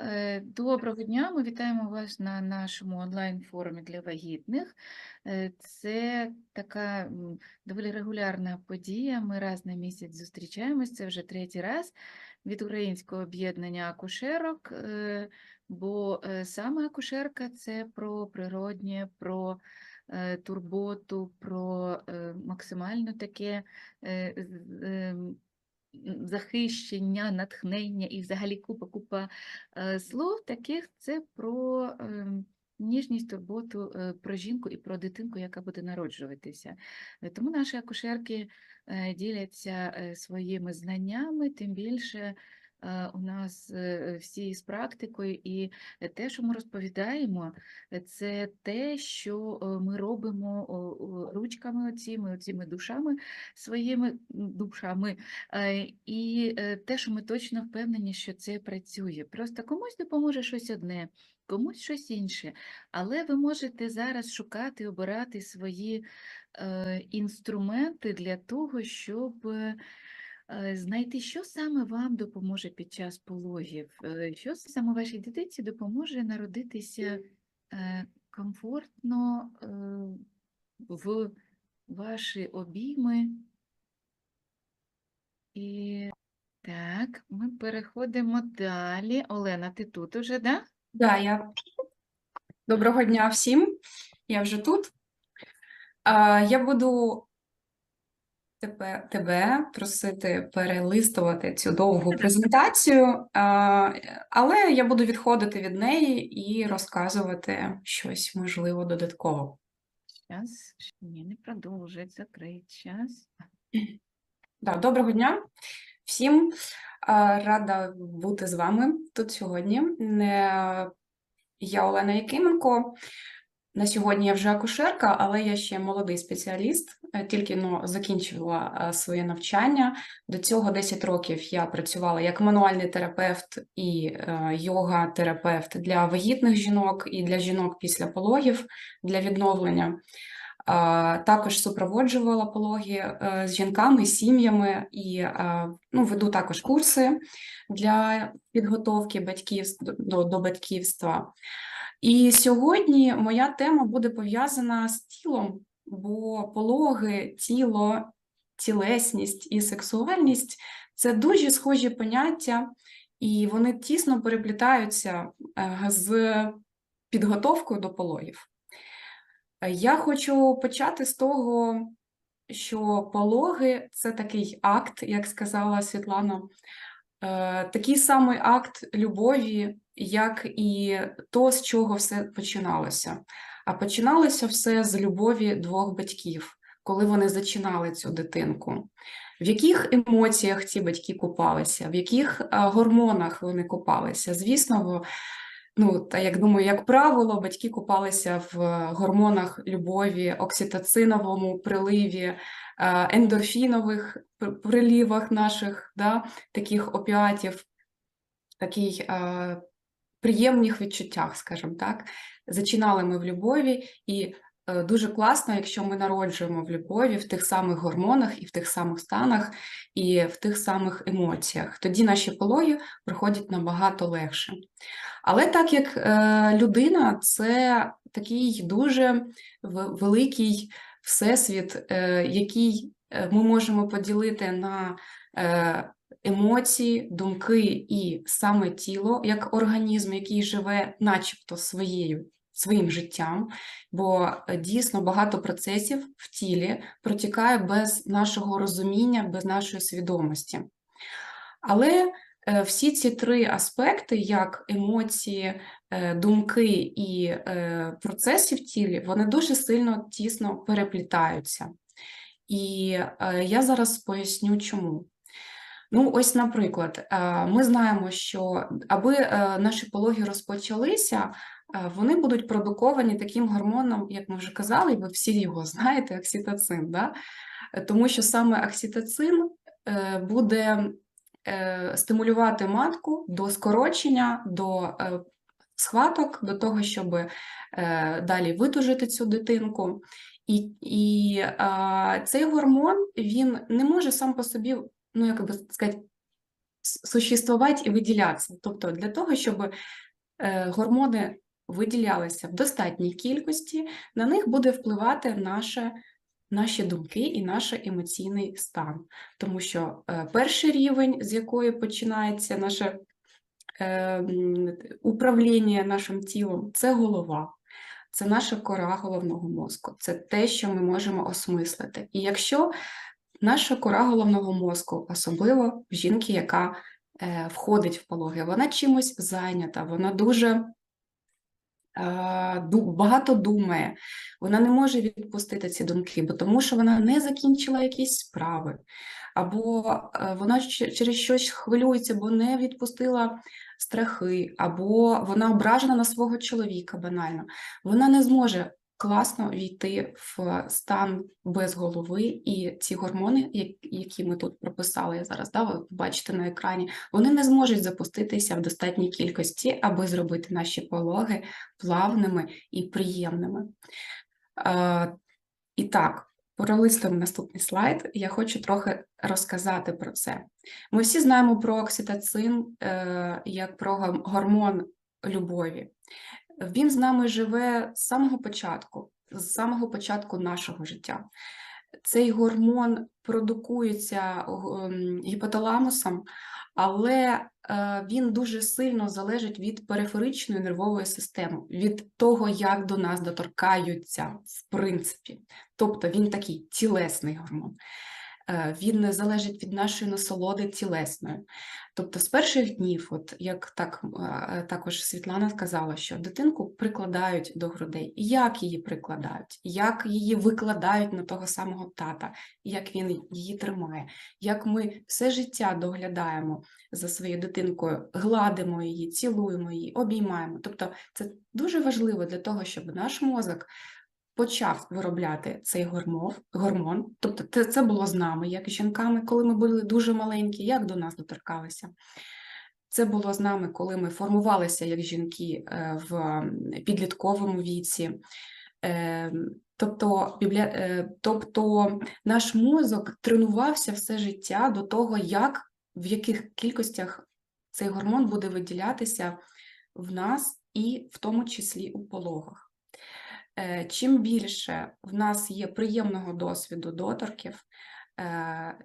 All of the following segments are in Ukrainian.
Е, Доброго дня! Ми вітаємо вас на нашому онлайн-форумі для вагітних. Е, Це така доволі регулярна подія. Ми раз на місяць зустрічаємось. Це вже третій раз від Українського об'єднання акушерок. е, Бо саме акушерка це про природнє, про турботу, про максимально таке ем, захищення, натхнення і взагалі купа-купа е, слов таких це про ем, ніжність, турботу е, про жінку і про дитинку, яка буде народжуватися. Е, Тому наші акушерки діляться своїми знаннями, тим більше. Е, У нас е, всі з практикою, і те, що ми розповідаємо, е, це те, що е, ми робимо ручками оціми, оціми душами своїми душами, Е, І е, те, що ми точно впевнені, що це працює. Просто комусь допоможе щось одне, комусь щось інше. Але ви можете зараз шукати, обирати свої е, інструменти для того, щоб е, е, знайти, що саме вам допоможе під час пологів, е, що саме вашій дитинці допоможе народитися е, комфортно е, в ваші обійми. І так, ми переходимо далі. Олена, ти тут уже, да? Да, я доброго дня всім. Я вже тут. Я буду тебе, тебе просити перелистувати цю довгу презентацію, але я буду відходити від неї і розказувати щось можливо додатково. Зараз. Ні, не продовжують, закрить. Час. Да, доброго дня всім. Рада бути з вами тут сьогодні. Я Олена Якименко. На сьогодні я вже акушерка, але я ще молодий спеціаліст, е, тільки ну, закінчила е, своє навчання. До цього 10 років я працювала як мануальний терапевт і е, йога-терапевт для вагітних жінок і для жінок після пологів для відновлення. Також супроводжувала пологи з жінками, сім'ями і ну, веду також курси для підготовки батьків до, до батьківства. І сьогодні моя тема буде пов'язана з тілом, бо пологи, тіло, тілесність і сексуальність це дуже схожі поняття, і вони тісно переплітаються е, з підготовкою до пологів. Я хочу почати з того, що пологи це такий акт, як сказала Світлана, такий самий акт любові, як і то, з чого все починалося. А починалося все з любові двох батьків, коли вони зачинали цю дитинку. В яких емоціях ці батьки купалися, в яких е, гормонах вони купалися? Звісно, ну, та як думаю, як правило, батьки купалися в е, гормонах любові, окситоциновому приливі, е, ендорфінових пр- приливах наших, да, таких опіатів, такий е, приємних відчуттях, скажімо так. Зачинали ми в любові, і е, дуже класно, якщо ми народжуємо в любові, в тих самих гормонах і в тих самих станах, і в тих самих емоціях. Тоді наші пологи проходять набагато легше. Але так як е, людина це такий дуже великий всесвіт, е, який е, ми можемо поділити на е, емоції, думки і саме тіло, як організм, який живе начебто своєю. Своїм життям, бо дійсно багато процесів в тілі протікає без нашого розуміння, без нашої свідомості. Але всі ці три аспекти, як емоції, думки і е, процеси в тілі, вони дуже сильно тісно переплітаються. І е, я зараз поясню, чому. Ну, ось, наприклад, е, ми знаємо, що аби е, наші пологи розпочалися, е, вони будуть продуковані таким гормоном, як ми вже казали, ви всі його знаєте, окситоцин. Да? Е, Тому що саме окситоцин е, буде е, стимулювати матку до скорочення, до е, схваток, до того, щоб е, далі видужити цю дитинку. І, і а, цей гормон він не може сам по собі, ну як би сказати, существувати і виділятися. Тобто для того, щоб е, гормони виділялися в достатній кількості, на них буде впливати наше, наші думки і наш емоційний стан. Тому що е, перший рівень, з якої починається наше управління нашим тілом, це голова. Це наша кора головного мозку, це те, що ми можемо осмислити. І якщо наша кора головного мозку, особливо в жінки, яка е, входить в пологи, вона чимось зайнята, вона дуже е, багато думає, вона не може відпустити ці думки, бо тому що вона не закінчила якісь справи, або е, вона через щось хвилюється, бо не відпустила страхи, або вона ображена на свого чоловіка банально. Вона не зможе класно війти в стан без голови, і ці гормони, які ми тут прописали я зараз, да, ви бачите на екрані, вони не зможуть запуститися в достатній кількості, аби зробити наші пологи плавними і приємними. Е, І так, пролистуємо наступний слайд. Я хочу трохи розказати про це. Ми всі знаємо про окситоцин е, як про гормон любові. Він з нами живе з самого початку, з самого початку нашого життя. Цей гормон продукується гіпоталамусом, але е, він дуже сильно залежить від периферичної нервової системи, від того, як до нас доторкаються, в принципі. Тобто він такий тілесний гормон. Е, Він залежить від нашої насолоди тілесної. Тобто, з перших днів, от як так е, також Світлана сказала, що дитинку прикладають до грудей. Як її прикладають, як її викладають на того самого тата, як він її тримає, як ми все життя доглядаємо за своєю дитинкою, гладимо її, цілуємо її, обіймаємо. Тобто, це дуже важливо для того, щоб наш мозок почав виробляти цей гормон, гормон. Тобто це, було з нами, як жінками, коли ми були дуже маленькі, як до нас доторкалися. Це було з нами, коли ми формувалися як жінки е, в підлітковому віці. Е, Тобто, е, тобто наш мозок тренувався все життя до того, як в яких кількостях цей гормон буде виділятися в нас і в тому числі у пологах. Е, Чим більше в нас є приємного досвіду доторків, е,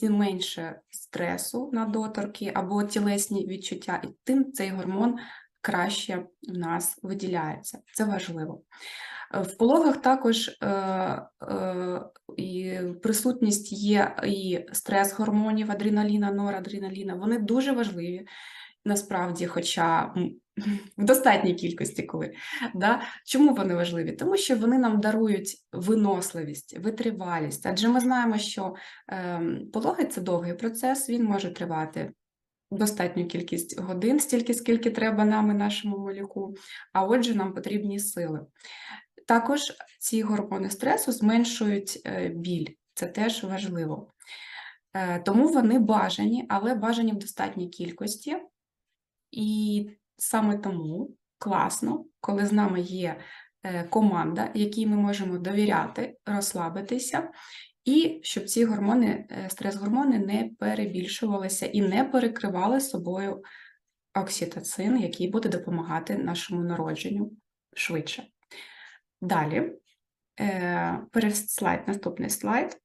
тим менше стресу на доторки або тілесні відчуття, і тим цей гормон краще в нас виділяється. Це важливо. Е, В пологах також е, е, присутність є і стрес-гормонів, адреналіна, норадреналіна. Вони дуже важливі насправді, хоча в достатній кількості коли. Да? Чому вони важливі? Тому що вони нам дарують виносливість, витривалість. Адже ми знаємо, що ем, пологи це довгий процес, він може тривати достатню кількість годин, стільки, скільки треба нам і нашому малюку, а отже, нам потрібні сили. Також ці гормони стресу зменшують е, біль, це теж важливо. Е, Тому вони бажані, але бажані в достатній кількості. І саме тому класно, коли з нами є е, команда, якій ми можемо довіряти, розслабитися, і щоб ці гормони, е, стрес-гормони не перебільшувалися і не перекривали собою окситоцин, який буде допомагати нашому народженню швидше. Далі, е, слайд, наступний слайд.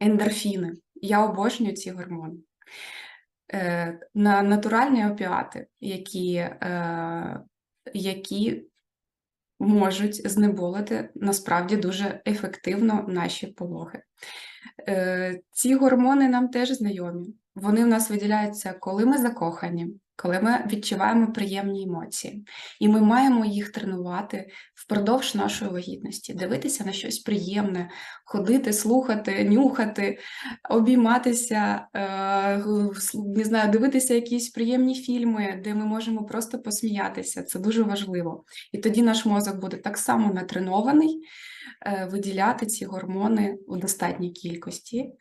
Ендорфіни. Я обожнюю ці гормони. Е, на натуральні опіати, які, е, які можуть знеболити насправді дуже ефективно наші пологи. Е, ці гормони нам теж знайомі. Вони в нас виділяються, коли ми закохані, коли ми відчуваємо приємні емоції. І ми маємо їх тренувати впродовж нашої вагітності, дивитися на щось приємне, ходити, слухати, нюхати, обійматися, е, не знаю, дивитися якісь приємні фільми, де ми можемо просто посміятися. Це дуже важливо. І тоді наш мозок буде так само натренований е, виділяти ці гормони у достатній кількості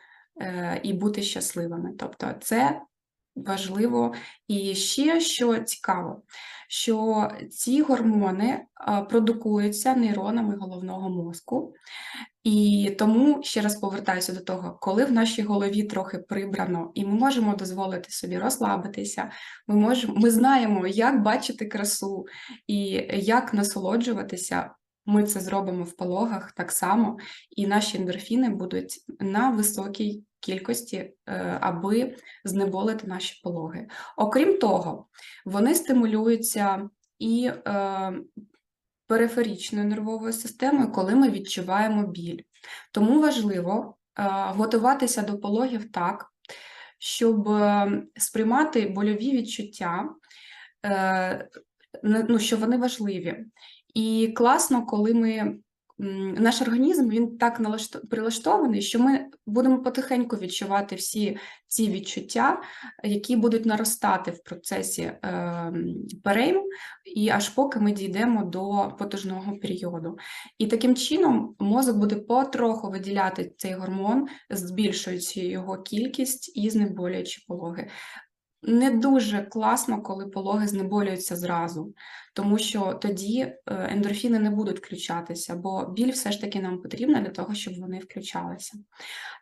е, і бути щасливими. Тобто це важливо. І ще що цікаво, що ці гормони продукуються нейронами головного мозку. І тому ще раз повертаюся до того, коли в нашій голові трохи прибрано, і ми можемо дозволити собі розслабитися, ми можемо, ми знаємо, як бачити красу і як насолоджуватися. Ми це зробимо в пологах так само, і наші ендорфіни будуть на високій кількості, е, аби знеболити наші пологи. Окрім того, вони стимулюються і е, периферичною нервовою системою, коли ми відчуваємо біль. Тому важливо е, готуватися до пологів так, щоб сприймати больові відчуття, ну, що вони важливі. І класно, коли ми. Наш організм він так прилаштований, що ми будемо потихеньку відчувати всі ці відчуття, які будуть наростати в процесі ем, перейм, і аж поки ми дійдемо до потужного періоду. І таким чином мозок буде потроху виділяти цей гормон, збільшуючи його кількість і знеболюючи пологи. Не дуже класно, коли пологи знеболюються зразу, тому що тоді е, ендорфіни не будуть включатися, бо біль все ж таки нам потрібна для того, щоб вони включалися.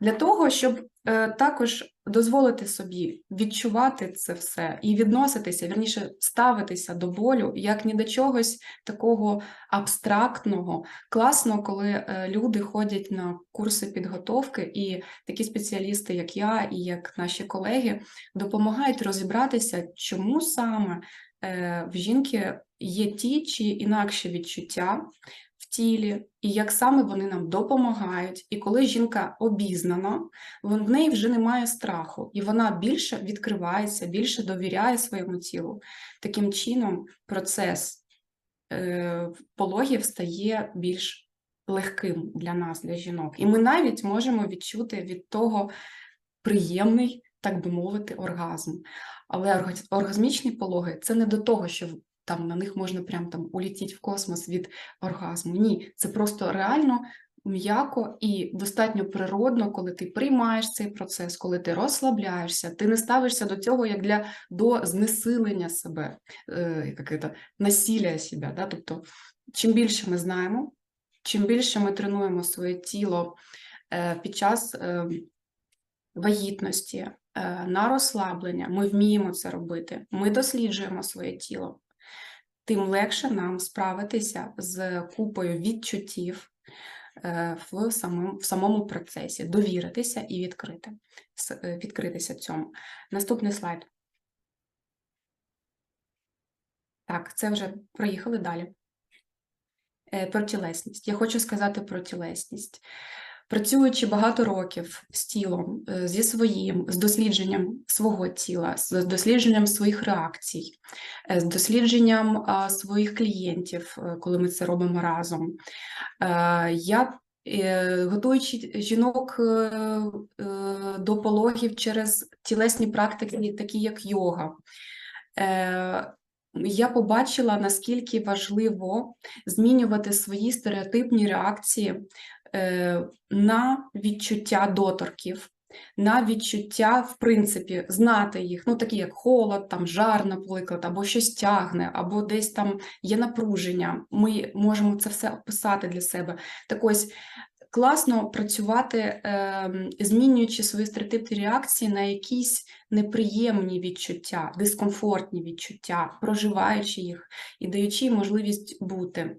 Для того, щоб е, також дозволити собі відчувати це все і відноситися, вірніше ставитися до болю як ні до чогось такого абстрактного. Класно, коли е, люди ходять на курси підготовки, і такі спеціалісти, як я і як наші колеги, допомагають розібратися, чому саме е, в жінки є ті чи інакші відчуття тілі, і як саме вони нам допомагають. І коли жінка обізнана, в неї вже немає страху, і вона більше відкривається, більше довіряє своєму тілу. Таким чином, процес е, пологів стає більш легким для нас, для жінок. І ми навіть можемо відчути від того приємний, так би мовити, оргазм. Але оргазмічні пологи це не до того, що там на них можна прям там улетіти в космос від оргазму. Ні, це просто реально м'яко і достатньо природно, коли ти приймаєш цей процес, коли ти розслабляєшся, ти не ставишся до цього як для до знесилення себе, е, як це, насилля себе. Да? Тобто, чим більше ми знаємо, чим більше ми тренуємо своє тіло е, під час е, вагітності, е, на розслаблення, ми вміємо це робити, ми досліджуємо своє тіло, тим легше нам справитися з купою відчуттів е, в самому, в самому процесі, довіритися і відкрити, е, відкритися цьому. Наступний слайд. Так, це вже проїхали далі. Е, Про тілесність. Я хочу сказати про тілесність. Працюючи багато років з тілом, е, зі своїм, з дослідженням свого тіла, з дослідженням своїх реакцій, е, з дослідженням своїх клієнтів, е, коли ми це робимо разом, я готуючи жінок до пологів через тілесні практики, такі як йога, я побачила, наскільки важливо змінювати свої стереотипні реакції на відчуття доторків, на відчуття, в принципі, знати їх, ну такі як холод, там жар, наприклад, або щось тягне, або десь там є напруження. Ми можемо це все описати для себе. Так ось класно працювати, ем, змінюючи свої стереотипні реакції на якісь неприємні відчуття, дискомфортні відчуття, проживаючи їх і даючи можливість бути.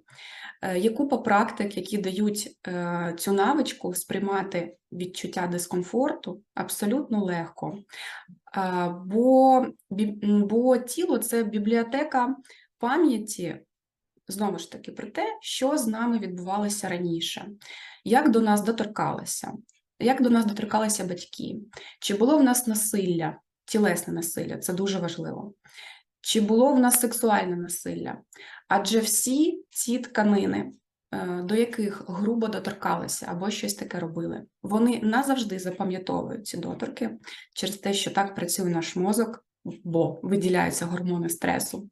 Е, Є купа практик, які дають е, цю навичку сприймати відчуття дискомфорту абсолютно легко. Е, Бо, бо тіло це бібліотека пам'яті, знову ж таки, про те, що з нами відбувалося раніше, як до нас доторкалося, як до нас доторкалися батьки, чи було в нас насилля, тілесне насилля, це дуже важливо. Чи було в нас сексуальне насилля? Адже всі ці тканини, е, до яких грубо доторкалися або щось таке робили, вони назавжди запам'ятовують ці доторки через те, що так працює наш мозок, бо виділяються гормони стресу,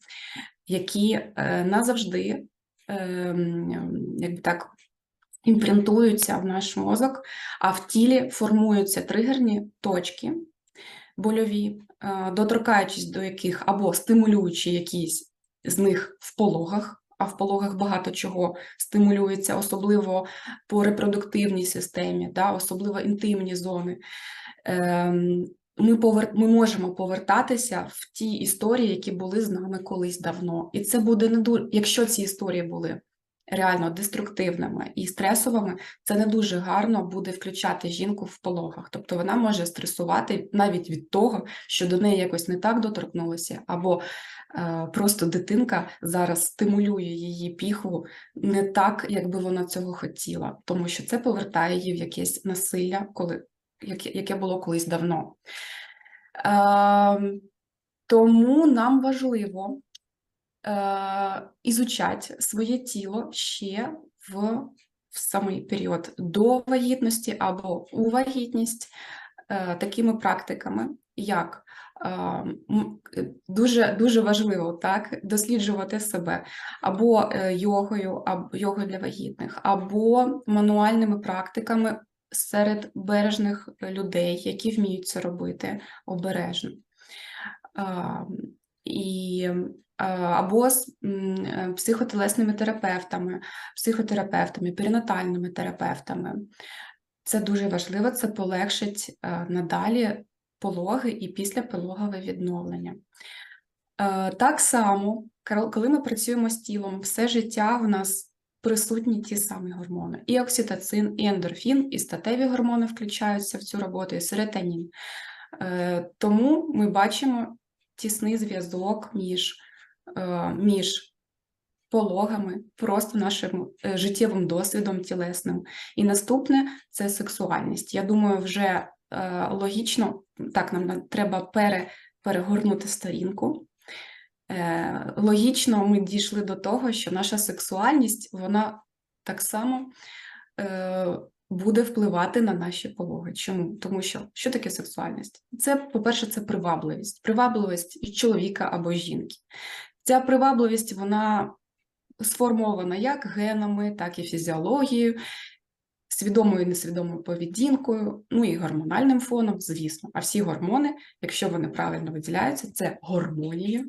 які е, назавжди ем, якби так, імпринтуються в наш мозок, а в тілі формуються тригерні точки больові, е, доторкаючись до яких або стимулюючи якісь з них в пологах, а в пологах багато чого стимулюється, особливо по репродуктивній системі, да, особливо інтимні зони. Ем, ми, повер... ми можемо повертатися в ті історії, які були з нами колись давно. І це буде не дуже, якщо ці історії були реально деструктивними і стресовими, це не дуже гарно буде включати жінку в пологах. Тобто вона може стресувати навіть від того, що до неї якось не так доторкнулося, або е, просто дитинка зараз стимулює її піхву не так, як би вона цього хотіла, тому що це повертає її в якесь насилля, коли яке було колись давно. Е, тому нам важливо е, ізучати своє тіло ще в, в самий період до вагітності або у вагітність е, такими практиками, як е, дуже, дуже важливо так, досліджувати себе або е, йогою, або йогою для вагітних, або мануальними практиками серед бережних людей, які вміють це робити обережно. І, або з е, психотелесними терапевтами, психотерапевтами, перинатальними терапевтами. Це дуже важливо, це полегшить е, надалі пологи і післяпологове відновлення. Е, Так само, коли ми працюємо з тілом, все життя в нас присутні ті самі гормони. І окситоцин, і ендорфін, і статеві гормони включаються в цю роботу, і серотонін. Тому ми бачимо тісний зв'язок між, між пологами, просто нашим е, життєвим досвідом тілесним. І наступне це сексуальність. Я думаю, вже е, логічно, так, нам треба пере, перегорнути сторінку. Е, Логічно ми дійшли до того, що наша сексуальність, вона так само е, буде впливати на наші пологи. Чому? Тому що що таке сексуальність? Це, по-перше, це привабливість, привабливість чоловіка або жінки. Ця привабливість вона сформована як генами, так і фізіологією, свідомою і несвідомою поведінкою, ну і гормональним фоном, звісно. А всі гормони, якщо вони правильно виділяються, це гормонія.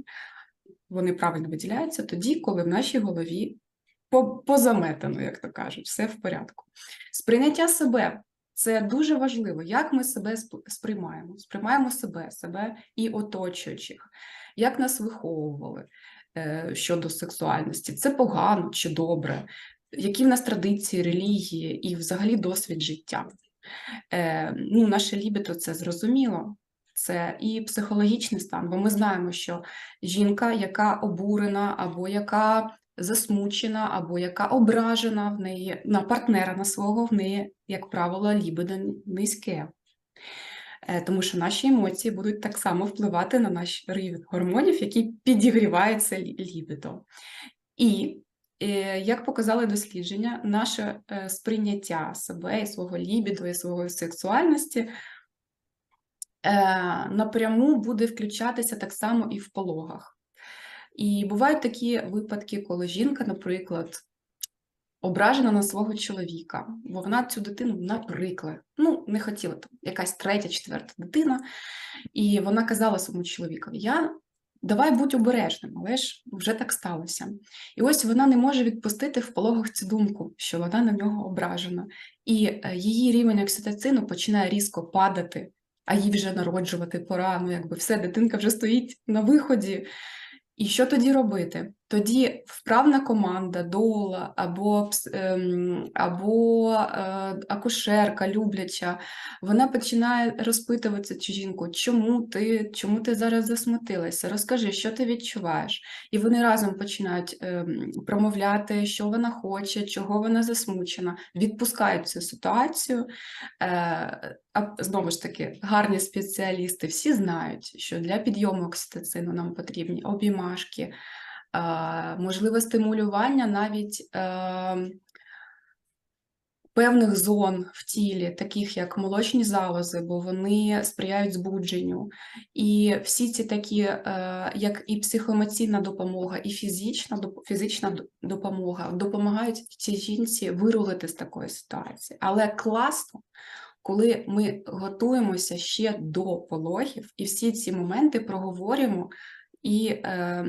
Вони правильно виділяються тоді, коли в нашій голові по- позаметано, як то кажуть, все в порядку. Сприйняття себе це дуже важливо, як ми себе сп- сприймаємо. Сприймаємо себе, себе і оточуючих, як нас виховували е, щодо сексуальності. Це погано чи добре, які в нас традиції, релігії і взагалі досвід життя. Е, ну, наше лібідо це зрозуміло. Це і психологічний стан, бо ми знаємо, що жінка, яка обурена, або яка засмучена, або яка ображена в неї на партнера на свого, в неї, як правило, лібидо низьке. Е, Тому що наші емоції будуть так само впливати на наш рівень гормонів, який підігріває це лібідо. І е, як показали дослідження, наше е, сприйняття себе і свого лібіду, і своєї сексуальності напряму буде включатися так само і в пологах. І бувають такі випадки, коли жінка, наприклад, ображена на свого чоловіка, бо вона цю дитину, наприклад, ну, не хотіла там, якась третя, четверта дитина, і вона казала своєму чоловікові: Я давай будь обережним, але ж вже так сталося. І ось вона не може відпустити в пологах цю думку, що вона на нього ображена. І е, її рівень окситоцину починає різко падати, а їй вже народжувати пора. Ну, якби все, дитинка вже стоїть на виході. І що тоді робити? Тоді вправна команда, доула або, ем, або е, акушерка любляча, вона починає розпитувати цю жінку, чому ти, чому ти зараз засмутилася? Розкажи, що ти відчуваєш. І вони разом починають ем, промовляти, що вона хоче, чого вона засмучена, відпускають цю ситуацію. Е, а знову ж таки, гарні спеціалісти всі знають, що для підйому окситоцину нам потрібні обіймашки, можливе стимулювання навіть е, певних зон в тілі, таких як молочні залози, бо вони сприяють збудженню. І всі ці такі, е, як і психоемоційна допомога, і фізична, фізична допомога допомагають цій жінці вирулити з такої ситуації. Але класно, коли ми готуємося ще до пологів, і всі ці моменти проговорюємо і е,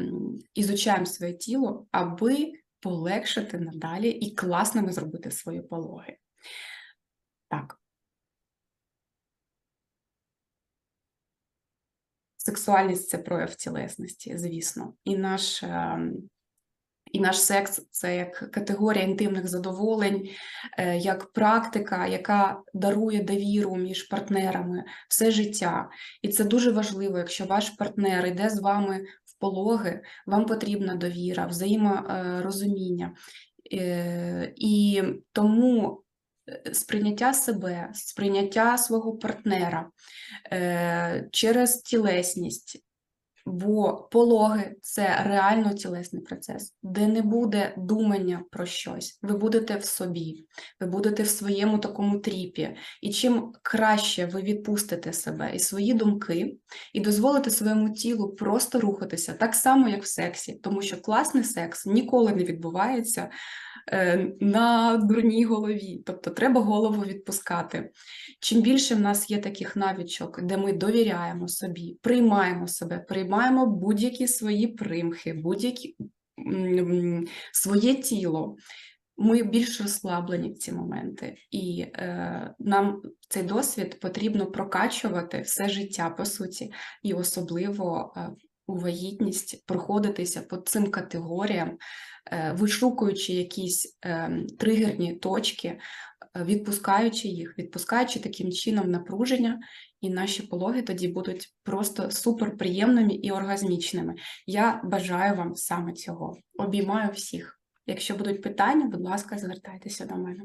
ізучаємо своє тіло, аби полегшити надалі і класними зробити свої пологи. Так. Сексуальність це прояв тілесності, звісно. І наш, ем, і наш секс це як категорія інтимних задоволень, е, як практика, яка дарує довіру між партнерами все життя. І це дуже важливо, якщо ваш партнер йде з вами в пологи, вам потрібна довіра, взаєморозуміння. Е, І тому е, сприйняття себе, сприйняття свого партнера е, через тілесність. Бо пологи це реально тілесний процес, де не буде думання про щось. Ви будете в собі, ви будете в своєму такому тріпі. І чим краще ви відпустите себе і свої думки, і дозволите своєму тілу просто рухатися, так само, як в сексі, тому що класний секс ніколи не відбувається на дурній голові. Тобто треба голову відпускати. Чим більше в нас є таких навичок, де ми довіряємо собі, приймаємо себе, приймаємо будь-які свої примхи, будь-які своє тіло. Ми більш розслаблені в ці моменти, і е, нам цей досвід потрібно прокачувати все життя, по суті, і особливо е, у вагітність проходитися по цим категоріям, е, вишукуючи якісь е, тригерні точки, е, відпускаючи їх, відпускаючи таким чином напруження, і наші пологи тоді будуть просто суперприємними і оргазмічними. Я бажаю вам саме цього. Обіймаю всіх. Якщо будуть питання, будь ласка, звертайтеся до мене.